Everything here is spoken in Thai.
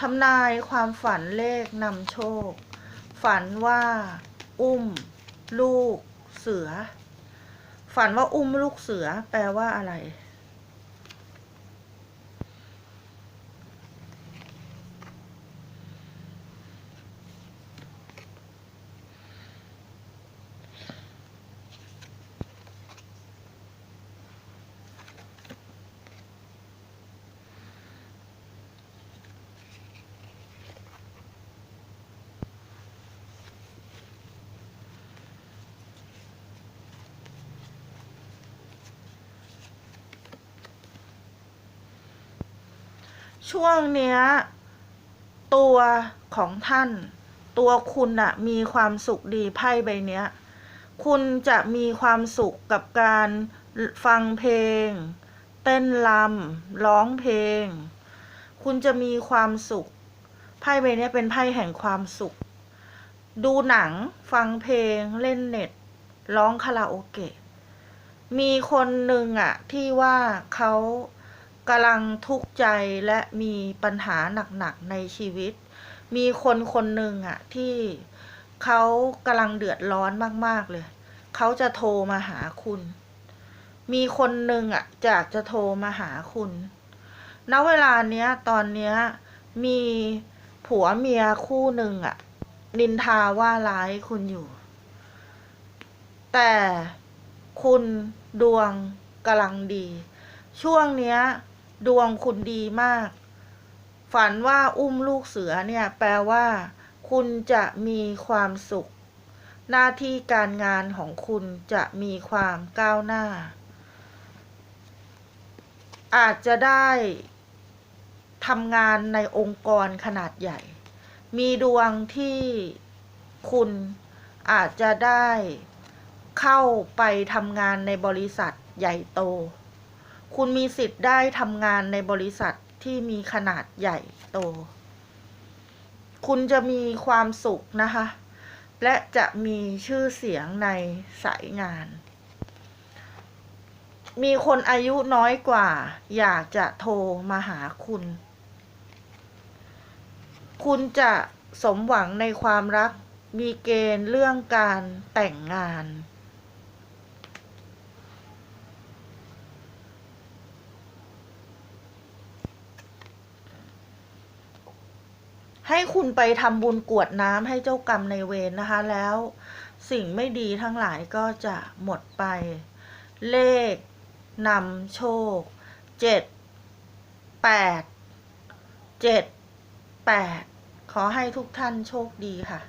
ทำนายความฝันเลขนำโชค ฝันว่า อุ้ม ลูก เสือ ฝันว่าอุ้มลูกเสือ แปลว่าอะไร ช่วงเนี้ย ตัวของท่าน ตัวคุณอะมีความสุขดีไพ่ใบเนี้ย คุณจะมีความสุขกับการฟังเพลง เต้นรำร้องเพลง คุณจะมีความสุขไพ่ใบเนี้ยเป็นไพ่แห่งความสุข ดูหนังฟังเพลงเล่นเน็ต ร้องคาราโอเกะมีคนหนึ่งอะที่ว่าเขา กำลังทุกข์ใจและมีปัญหาหนักๆในชีวิต มีคนคนหนึ่งอะที่เขากำลังเดือดร้อนมากๆเลย เขาจะโทรมาหาคุณ มีคนหนึ่งอะอยากจะโทรมาหาคุณ ณ เวลาเนี้ยตอนเนี้ยมีผัวเมียคู่หนึ่งอะนินทาว่าร้ายคุณอยู่ แต่คุณดวงกำลังดี ช่วงเนี้ย ดวงคุณดีมาก ฝันว่าอุ้มลูกเสือเนี่ย แปลว่า คุณจะมีความสุข หน้าที่การงานของคุณจะมีความก้าวหน้า อาจจะได้ทำงานในองค์กรขนาดใหญ่ มีดวงที่คุณอาจจะได้เข้าไปทำงานในบริษัทใหญ่โต คุณมีสิทธิ์ได้ทำงานในบริษัทที่มีขนาดใหญ่โต คุณจะมีความสุขนะคะ และจะมีชื่อเสียงในสายงาน มีคนอายุน้อยกว่า อยากจะโทรมาหาคุณ คุณจะสมหวังในความรัก มีเกณฑ์เรื่องการแต่งงาน ให้คุณไปทำบุญกวดน้ำให้เจ้ากรรมในเวรนะคะ แล้วสิ่งไม่ดีทั้งหลายก็จะหมดไป เลขนำโชคเจ็ดแปดเจ็ดแปดขอให้ทุกท่านโชคดีค่ะ